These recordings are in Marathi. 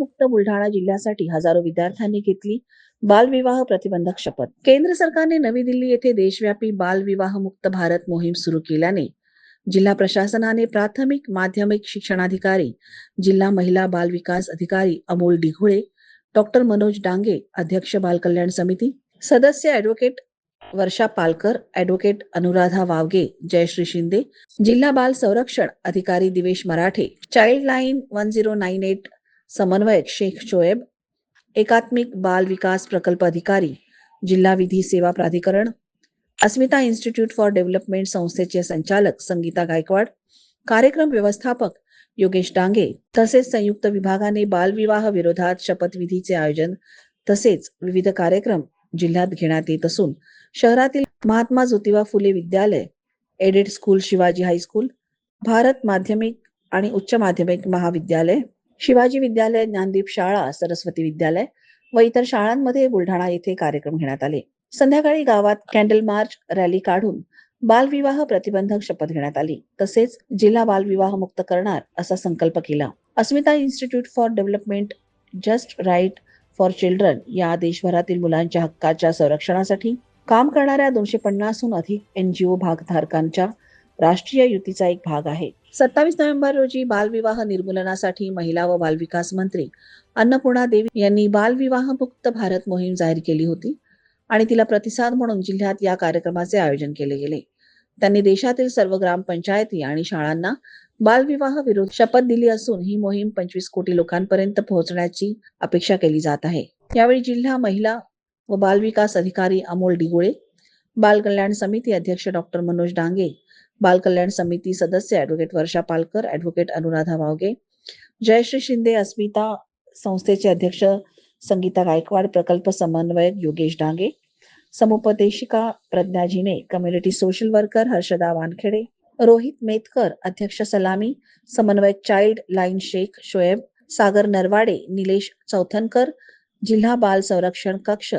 मुक्त बुलढाणा जिल्ह्यासाठी हजारो विद्यार्थ्यांनी घेतली बालविवाह प्रतिबंधक शपथ. केंद्र सरकारने नवी दिल्ली येथे देशव्यापी बालविवाह मुक्त भारत मोहीम सुरू केल्याने जिल्हा प्रशासनाने प्राथमिक माध्यमिक शिक्षणाधिकारी जिल्हा महिला बाल विकास अधिकारी अमोल डिघोळे डॉक्टर मनोज डांगे अध्यक्ष बाल कल्याण समिती सदस्य ऍडव्होकेट वर्षा पालकर ऍडव्होकेट अनुराधा वावगे जयश्री शिंदे जिल्हा बाल संरक्षण अधिकारी Divesh Marathe child line one zero nine eight समन्वयक शेख शोएब एकात्मिक बाल विकास प्रकल्प अधिकारी जिल्हा विधी सेवा प्राधिकरण अस्मिता इन्स्टिट्यूट फॉर डेव्हलपमेंट संस्थेचे संचालक संगीता गायकवाड कार्यक्रम व्यवस्थापक योगेश डांगे तसेच संयुक्त विभागाने बालविवाह विरोधात शपथविधीचे आयोजन तसेच विविध कार्यक्रम जिल्ह्यात घेण्यात येत असून शहरातील महात्मा ज्योतिबा फुले विद्यालय aided school Shivaji high school Bharat माध्यमिक आणि उच्च माध्यमिक महाविद्यालय शिवाजी विद्यालय ज्ञानदीप शाळा सरस्वती विद्यालय व इतर शाळांमध्ये बुलढाणा येथे कार्यक्रम घेण्यात आले. संध्याकाळी गावात कॅन्डल मार्च रॅली काढून बालविवाह प्रतिबंधक शपथ घेण्यात आली. तसेच जिल्हा बालविवाह मुक्त करणार असा संकल्प केला. Asmita institute for development just right for children या देशभरातील मुलांच्या हक्काच्या संरक्षणासाठी काम करणाऱ्या दोनशे पन्नासहून अधिक एनजीओ भागधारकांच्या राष्ट्रीय युतीचा एक भाग आहे. सत्तावीस नोव्हेंबर रोजी बालविवाह निर्मूलनासाठी महिला व बालविकास मंत्री अन्नपूर्णा देवी यांनी बालविवाह मुक्त भारत मोहीम जाहीर केली होती आणि तिला प्रतिसाद म्हणून जिल्ह्यात या कार्यक्रमाचे आयोजन केले गेले. त्यांनी देशातील सर्व ग्रामपंचायती आणि शाळांना बालविवाह विरोध शपथ दिली असून ही मोहीम पंचवीस कोटी लोकांपर्यंत पोहोचण्याची अपेक्षा केली जात आहे. यावेळी जिल्हा महिला व बालविकास अधिकारी अमोल डिगोळे बाल कल्याण समिती अध्यक्ष डॉक्टर मनोज डांगे बाल कल्याण समिती सदस्य ऍडव्होकेट वर्षा पालकर ऍडव्होकेट अनुराधा मावगे जयश्री शिंदे अस्मिता संस्थेचे अध्यक्ष संगीता गायकवाड प्रकल्प समन्वयक Yogesh Dange समुपदेशिका Pragya Zine community social worker Harshada Wankhede Rohit Metkar अध्यक्ष सलामी समन्वयक चाइल्ड लाईन शेख शोएब सागर नरवाडे निलेश चौथनकर जिल्हा बाल संरक्षण कक्ष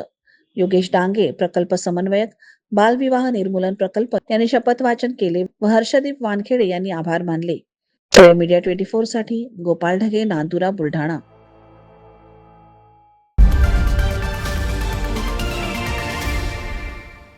योगेश डांगे प्रकल्प समन्वयक बालविवाह निर्मूलन प्रकल्प यांनी शपथ वाचन केले. व हर्षदीप वानखेडे यांनी आभार मानले. मीडिया ट्वेंटी फोरसाठी गोपाल ढगे नांदुरा बुलढाणा.